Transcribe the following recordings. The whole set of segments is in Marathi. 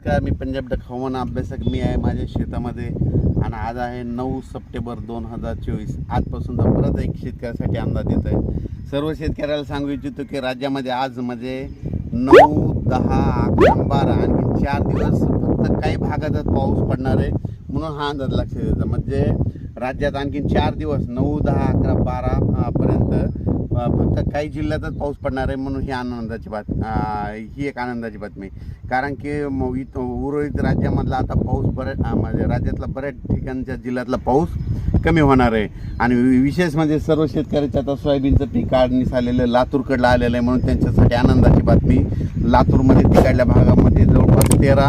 नमस्कार मी पंजाब डक हवामान अभ्यासक. मी आहे माझ्या शेतामध्ये आणि आज आहे नऊ सप्टेंबर दोन हजार चोवीस. आजपासून तर परत एक शेतकऱ्यासाठी अंदाज येत आहे. सर्व शेतकऱ्याला सांगू इच्छितो की राज्यामध्ये आज म्हणजे नऊ दहा अकरा बारा आणखी चार दिवस फक्त काही भागातच पाऊस पडणार आहे. म्हणून हा अंदाज लक्षात येतो. म्हणजे राज्यात आणखीन चार दिवस नऊ दहा अकरा बारा पर्यंत फक्त काही जिल्ह्यातच पाऊस पडणार आहे म्हणून ही आनंदाची बात ही एक आनंदाची बातमी. कारण की म- इत- उर्वरित राज्यामधला आता पाऊस बऱ्याच म्हणजे राज्यातला बऱ्याच ठिकाणच्या जिल्ह्यातला पाऊस कमी होणार आहे. आणि विशेष म्हणजे सर्व शेतकऱ्याच्या आता सोयाबीनचं पीक काढणीस आलेलं लातूरकडलं आलेलं आहे म्हणून त्यांच्यासाठी आनंदाची बातमी. लातूरमध्ये तिकडल्या भागामध्ये जवळपास तेरा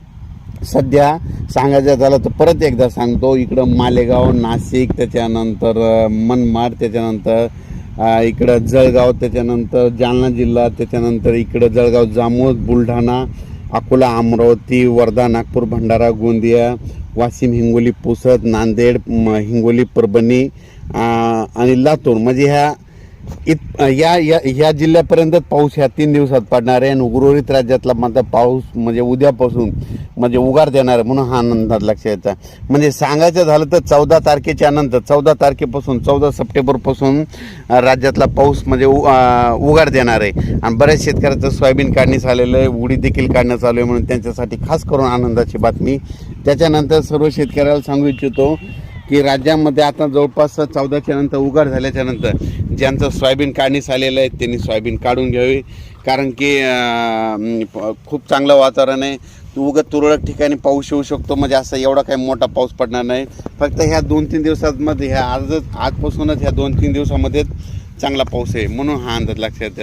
सध्या सांगायचं झालं तर परत एकदा सांगतो इकडं मालेगाव नाशिक त्याच्यानंतर मनमाड त्याच्यानंतर इकडं जळगाव त्याच्यानंतर जालना जिल्हा त्याच्यानंतर इकडं जळगाव जामोद बुलढाणा अकोला अमरावती वर्धा नागपूर भंडारा गोंदिया वाशिम हिंगोली पुसद नांदेड म, हिंगोली परभणी आणि लातूर. म्हणजे ह्या इत या या ह्या जिल्ह्यापर्यंत पाऊस ह्या तीन दिवसात पडणार आहे आणि उर्वरित राज्यातला मात्र पाऊस म्हणजे उद्यापासून म्हणजे उगार देणार आहे म्हणून हा आनंदात लक्षात यायचा म्हणजे सांगायचं झालं तर चौदा तारखेच्या नंतर चौदा तारखेपासून चौदा सप्टेंबरपासून राज्यातला पाऊस म्हणजे उ- उगार देणार आहे. आणि बऱ्याच शेतकऱ्याचं सोयाबीन काढणी आलेलं आहे उडी देखील काढणं चालू आहे म्हणून त्यांच्यासाठी खास करून आनंदाची बातमी. त्याच्यानंतर सर्व शेतकऱ्याला सांगू इच्छितो की राज्यामध्ये आता जवळपास चौदाच्या नंतर उघड झाल्याच्यानंतर ज्यांचं सोयाबीन काढणीस आलेलं आहे त्यांनी सोयाबीन काढून घ्यावी. कारण की खूप चांगलं वातावरण आहे. उगत तुरळक ठिकाणी पाऊस येऊ शकतो म्हणजे असं एवढा काही मोठा पाऊस पडणार नाही. फक्त ह्या दोन तीन दिवसांमध्ये ह्या आजच आजपासूनच ह्या दोन तीन दिवसामध्येच चांगला पाऊस आहे म्हणून हा अंदाज लक्षात